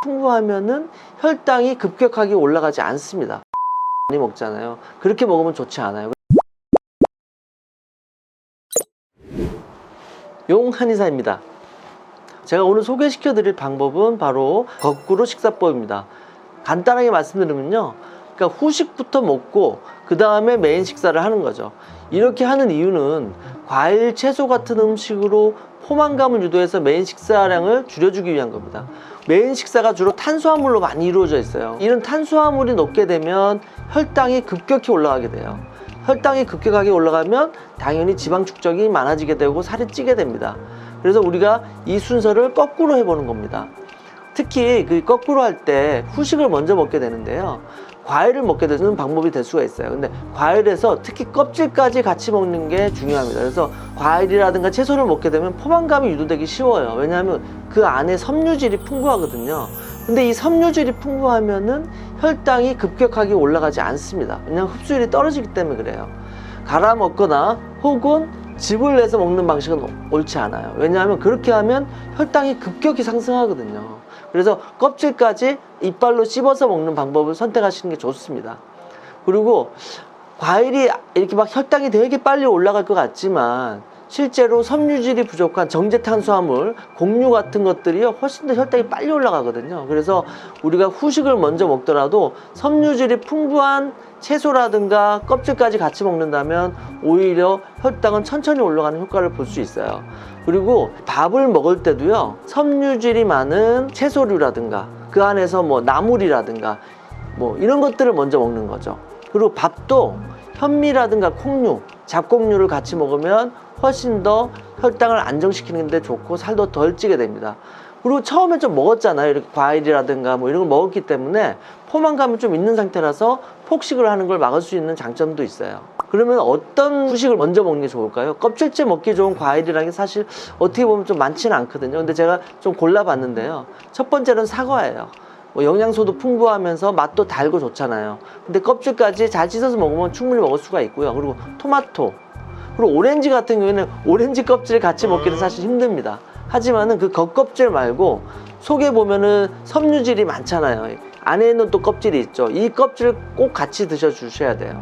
풍부하면은 혈당이 급격하게 올라가지 않습니다. 많이 먹잖아요. 그렇게 먹으면 좋지 않아요. 용 한의사입니다. 제가 오늘 소개시켜 드릴 방법은 바로 거꾸로 식사법입니다. 간단하게 말씀드리면요. 그러니까 후식부터 먹고 그 다음에 메인 식사를 하는 거죠. 이렇게 하는 이유는 과일, 채소 같은 음식으로 포만감을 유도해서 메인 식사량을 줄여주기 위한 겁니다. 메인 식사가 주로 탄수화물로 많이 이루어져 있어요. 이런 탄수화물이 높게 되면 혈당이 급격히 올라가게 돼요. 혈당이 급격하게 올라가면 당연히 지방 축적이 많아지게 되고 살이 찌게 됩니다. 그래서 우리가 이 순서를 거꾸로 해보는 겁니다. 특히 그 거꾸로 할 때 후식을 먼저 먹게 되는데요. 과일을 먹게 되는 방법이 될 수가 있어요. 근데 과일에서 특히 껍질까지 같이 먹는 게 중요합니다. 그래서 과일이라든가 채소를 먹게 되면 포만감이 유도되기 쉬워요. 왜냐하면 그 안에 섬유질이 풍부하거든요. 근데 이 섬유질이 풍부하면은 혈당이 급격하게 올라가지 않습니다. 왜냐하면 흡수율이 떨어지기 때문에 그래요. 갈아 먹거나 혹은 즙을 내서 먹는 방식은 옳지 않아요. 왜냐하면 그렇게 하면 혈당이 급격히 상승하거든요. 그래서 껍질까지 이빨로 씹어서 먹는 방법을 선택하시는 게 좋습니다. 그리고 과일이 이렇게 막 혈당이 되게 빨리 올라갈 것 같지만 실제로 섬유질이 부족한 정제 탄수화물, 곡류 같은 것들이 훨씬 더 혈당이 빨리 올라가거든요. 그래서 우리가 후식을 먼저 먹더라도 섬유질이 풍부한 채소라든가 껍질까지 같이 먹는다면 오히려 혈당은 천천히 올라가는 효과를 볼 수 있어요. 그리고 밥을 먹을 때도요, 섬유질이 많은 채소류라든가 그 안에서 뭐 나물이라든가 뭐 이런 것들을 먼저 먹는 거죠. 그리고 밥도 현미라든가 콩류, 잡곡류를 같이 먹으면 훨씬 더 혈당을 안정시키는 데 좋고 살도 덜 찌게 됩니다. 그리고 처음에 좀 먹었잖아요. 이렇게 과일이라든가 뭐 이런 걸 먹었기 때문에 포만감이 좀 있는 상태라서 폭식을 하는 걸 막을 수 있는 장점도 있어요. 그러면 어떤 후식을 먼저 먹는 게 좋을까요? 껍질째 먹기 좋은 과일이라는 게 사실 어떻게 보면 좀 많지는 않거든요. 근데 제가 좀 골라봤는데요. 첫 번째는 사과예요. 뭐 영양소도 풍부하면서 맛도 달고 좋잖아요. 근데 껍질까지 잘 씻어서 먹으면 충분히 먹을 수가 있고요. 그리고 토마토, 그리고 오렌지 같은 경우에는 오렌지 껍질 같이 먹기는 사실 힘듭니다. 하지만은 그 겉껍질 말고 속에 보면은 섬유질이 많잖아요. 안에 있는 또 껍질이 있죠. 이 껍질을 꼭 같이 드셔 주셔야 돼요.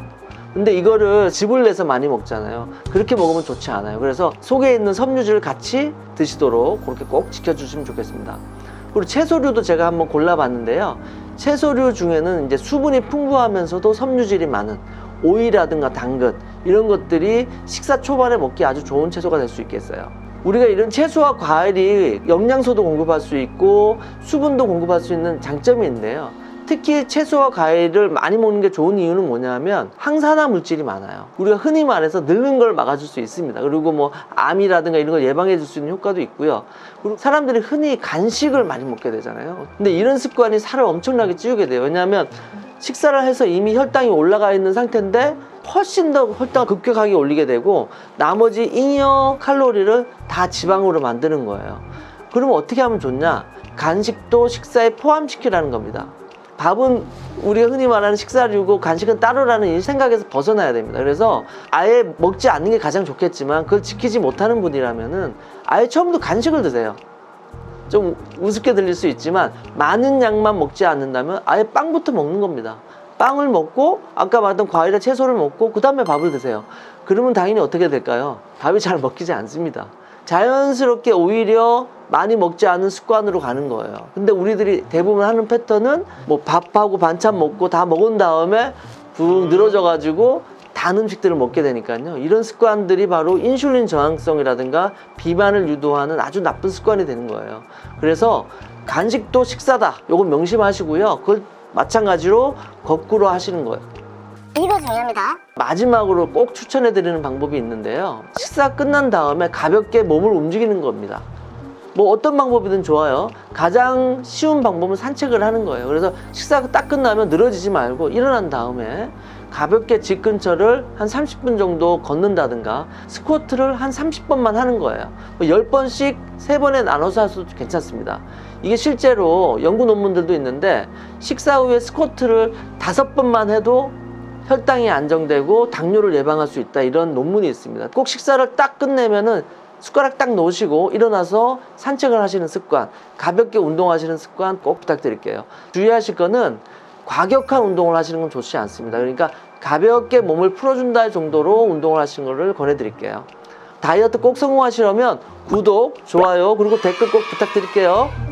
근데 이거를 즙을 내서 많이 먹잖아요. 그렇게 먹으면 좋지 않아요. 그래서 속에 있는 섬유질을 같이 드시도록 그렇게 꼭 지켜주시면 좋겠습니다. 그리고 채소류도 제가 한번 골라봤는데요. 채소류 중에는 이제 수분이 풍부하면서도 섬유질이 많은 오이라든가 당근 이런 것들이 식사 초반에 먹기 아주 좋은 채소가 될 수 있겠어요. 우리가 이런 채소와 과일이 영양소도 공급할 수 있고 수분도 공급할 수 있는 장점이 있는데요. 특히 채소와 과일을 많이 먹는 게 좋은 이유는 뭐냐면 항산화 물질이 많아요. 우리가 흔히 말해서 늙는 걸 막아줄 수 있습니다. 그리고 뭐 암이라든가 이런 걸 예방해 줄 수 있는 효과도 있고요. 그리고 사람들이 흔히 간식을 많이 먹게 되잖아요. 근데 이런 습관이 살을 엄청나게 찌우게 돼요. 왜냐하면 식사를 해서 이미 혈당이 올라가 있는 상태인데 훨씬 더 혈당을 급격하게 올리게 되고 나머지 잉여 칼로리를 다 지방으로 만드는 거예요. 그러면 어떻게 하면 좋냐? 간식도 식사에 포함시키라는 겁니다. 밥은 우리가 흔히 말하는 식사류고 간식은 따로라는 이 생각에서 벗어나야 됩니다. 그래서 아예 먹지 않는 게 가장 좋겠지만 그걸 지키지 못하는 분이라면은 아예 처음부터 간식을 드세요. 좀 우습게 들릴 수 있지만 많은 양만 먹지 않는다면 아예 빵부터 먹는 겁니다. 빵을 먹고 아까 말했던 과일과 채소를 먹고 그 다음에 밥을 드세요. 그러면 당연히 어떻게 될까요? 밥이 잘 먹히지 않습니다. 자연스럽게 오히려 많이 먹지 않은 습관으로 가는 거예요. 근데 우리들이 대부분 하는 패턴은 뭐 밥하고 반찬 먹고 다 먹은 다음에 푹 늘어져 가지고 단 음식들을 먹게 되니까요. 이런 습관들이 바로 인슐린 저항성이라든가 비만을 유도하는 아주 나쁜 습관이 되는 거예요. 그래서 간식도 식사다. 요건 명심하시고요. 그걸 마찬가지로 거꾸로 하시는 거예요. 이거 중요합니다. 마지막으로 꼭 추천해 드리는 방법이 있는데요. 식사 끝난 다음에 가볍게 몸을 움직이는 겁니다. 뭐 어떤 방법이든 좋아요. 가장 쉬운 방법은 산책을 하는 거예요. 그래서 식사가 딱 끝나면 늘어지지 말고 일어난 다음에 가볍게 집 근처를 한 30분 정도 걷는다든가 스쿼트를 한 30번만 하는 거예요. 뭐 10번씩 3번에 나눠서 하셔도 괜찮습니다. 이게 실제로 연구 논문들도 있는데 식사 후에 스쿼트를 5번만 해도 혈당이 안정되고 당뇨를 예방할 수 있다 이런 논문이 있습니다. 꼭 식사를 딱 끝내면은 숟가락 딱 놓으시고 일어나서 산책을 하시는 습관, 가볍게 운동하시는 습관 꼭 부탁드릴게요. 주의하실 거는 과격한 운동을 하시는 건 좋지 않습니다. 그러니까 가볍게 몸을 풀어준다 정도로 운동을 하시는 것을 권해드릴게요. 다이어트 꼭 성공하시려면 구독, 좋아요, 그리고 댓글 꼭 부탁드릴게요.